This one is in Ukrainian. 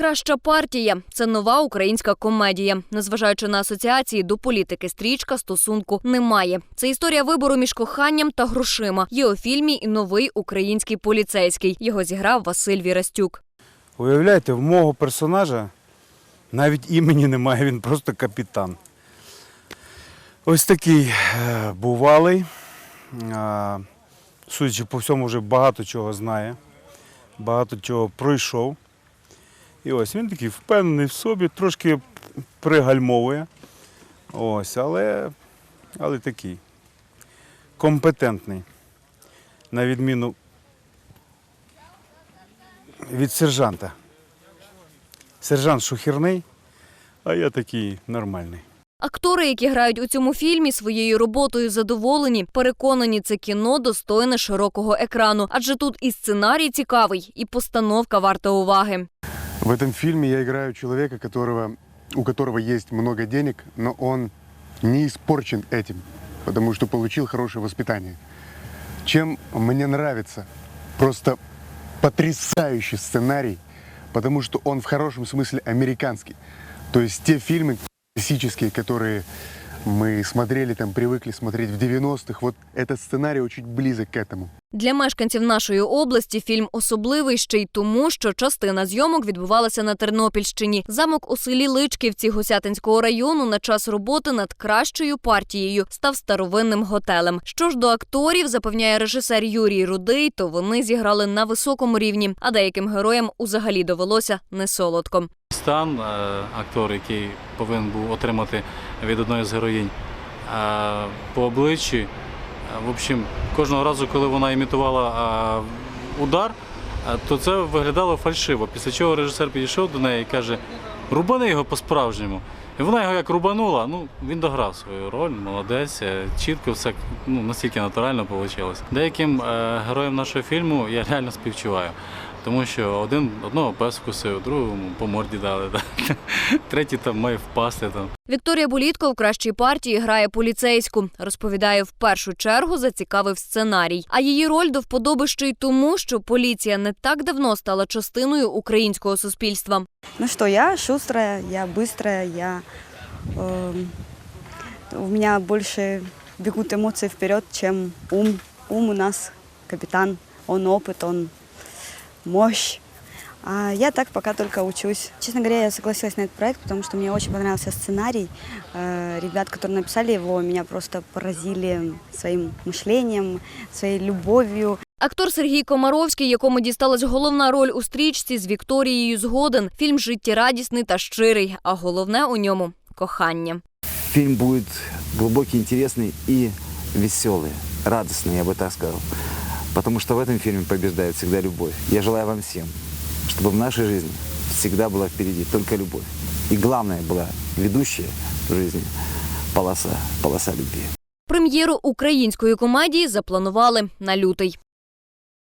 Найкраща партія це нова українська комедія. Незважаючи на асоціації до політики, стрічка стосунку немає. Це історія вибору між коханням та грошима. Є у фільмі і новий український поліцейський. Його зіграв Василь Вірастюк. Уявляєте, в мого персонажа навіть імені немає, він просто капітан. Ось такий е, бувалий. Е, Судячи по всьому, вже багато чого знає, багато чого пройшов. І ось він такий впевнений в собі, трошки пригальмовує. Ось, але, але такий компетентний. На відміну від сержанта. Сержант шухірний, а я такий нормальний. Актори, які грають у цьому фільмі, своєю роботою задоволені. Переконані, це кіно достойне широкого екрану, адже тут і сценарій цікавий, і постановка варта уваги. В этом фильме я играю человека, которого, у которого есть много денег, но он не испорчен этим, потому что получил хорошее воспитание. Чем мне нравится просто потрясающий сценарий, потому что он в хорошем смысле американский. То есть те фильмы классические, которые мы смотрели, там привыкли смотреть в 90-х, вот этот сценарий очень близок к этому. Для мешканців нашої області фільм особливий ще й тому, що частина зйомок відбувалася на Тернопільщині. Замок у селі Личківці Гусятинського району на час роботи над кращою партією став старовинним готелем. Що ж до акторів, запевняє режисер Юрій Рудий, то вони зіграли на високому рівні, а деяким героям узагалі довелося не солодко. Стан, е, актор, який повинен був отримати від одної з героїнь по обличчі. В общем, кожного разу, коли вона імітувала удар, то це виглядало фальшиво. Після чого режисер підійшов до неї і каже: рубани його по-справжньому. І вона його як рубанула, ну він дограв свою роль, молодець, е, чітко все ну, настільки натурально вийшло. Деяким е, героям нашого фільму я реально співчуваю. Тому що один одного пес вкусив, другому по морді дали, да. третій там має впасти там. Вікторія Болітко в кращій партії грає поліцейську. Розповідає, в першу чергу зацікавив сценарій. А її роль до вподоби ще й тому, що поліція не так давно стала частиною українського суспільства. Ну что, я шустрая, я быстрая, я... эм, у меня больше бегут эмоции вперед, чем ум. Ум у нас капитан, он опыт, он мощь. А я так пока только учусь. Честно говоря, я согласилась на этот проект, потому что мне очень понравился сценарий. Э, Ребят, которые написали его, меня просто поразили своим мышлением, своей любовью. Актор Сергій Комаровський, якому дісталась головна роль у стрічці з Вікторією згоден. Фільм життєрадісний та щирий, а головне у ньому кохання. Фильм будет глубокий, интересный и веселый, радостный, я бы так сказал. Потому что в этом фильме побеждает всегда любовь. Я желаю вам всем, чтобы в нашей жизни всегда была впереди только любовь. И главное была ведущая в жизни полоса, полоса любви. Прем'єру української комедії запланували на лютий.